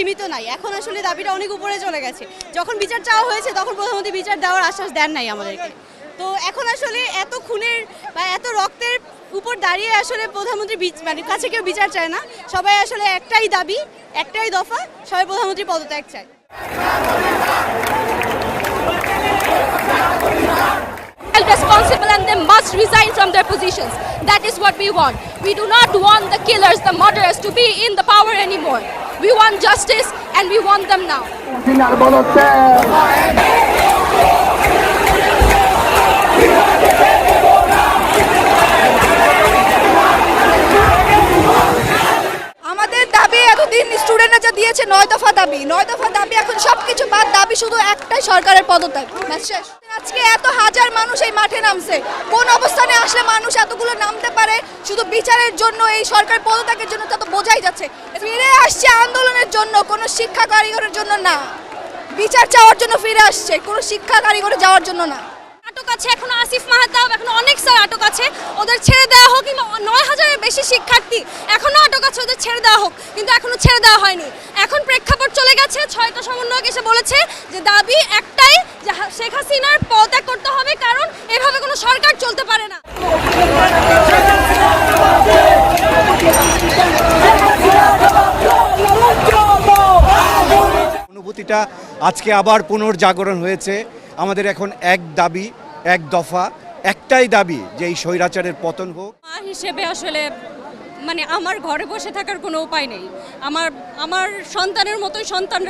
সীমিত নাই। এখন আসলে দাবিটা অনেক উপরে চলে গেছে। যখন বিচার চাওয়া হয়েছে, তখন প্রধানমন্ত্রী বিচার দেওয়ার আশ্বাস দেন নাই আমাদেরকে। তো এখন আসলে এত খুনের বা এত রক্তের উপর দাঁড়িয়ে আসলে প্রধানমন্ত্রী মানে কাছে কেউ বিচার চায় না। সবাই আসলে একটাই দাবি, একটাই দফা, সবাই প্রধানমন্ত্রী পদত্যাগ চায়। Responsible and they must resign from their positions. That is what we want. We do not want the killers, the murderers to be in the power anymore. We want justice and we want them now. আমাদের দাবি এতদিন স্টুডেন্টরা দিয়েছে নয় দফা দাবি, নয় দফা দাবি এখন সবকিছু বাদ, দাবি শুধু একটাই সরকারের পদত্যাগ। আজকে এত হাজার মানুষ এই মাঠে নামছে। কোন অবস্থানে আসলে মানুষ এতগুলো নামতে পারে? শুধু বিচারের জন্য, এই সরকার পদত্যাগের জন্য তা তো বোঝাই যাচ্ছে। ফিরে আসছে আন্দোলনের জন্য, কোনো শিক্ষা কারিগরের জন্য না। বিচার চাওয়ার জন্য ফিরে আসছে, কোনো শিক্ষা কারিগরে যাওয়ার জন্য না। আটক আছে এখনও আসিফ মাহাতাব, এখনও অনেক স্যার আটক আছে। ওদের ছেড়ে দেওয়া হোক কিংবা নয় হাজারের বেশি শিক্ষার্থী এখনও আটক আছে ওদের ছেড়ে দেওয়া হোক কিন্তু এখনও ছেড়ে দেওয়া হয়নি। এখন প্রেক্ষাপট চলে গেছে ছয়টা সমন্বয়ক এসে বলেছে যে দাবি একটাই যে শেখ হাসিনার পদত্যাগ করতে হবে কারণ এভাবে কোনো সরকার চলতে পারে না। অনুভূতিটা আজকে আবার পুনর্জাগরণ হয়েছে। আমাদের এখন এক দাবি এক দফা একটাই দাবি যে এই স্বৈরাচারের পতন হোক। মা হিসেবে আসলে মানে আমার ঘরে বসে থাকার কোনো উপায় নেই। আমার আমার সন্তানের মতোই সন্তান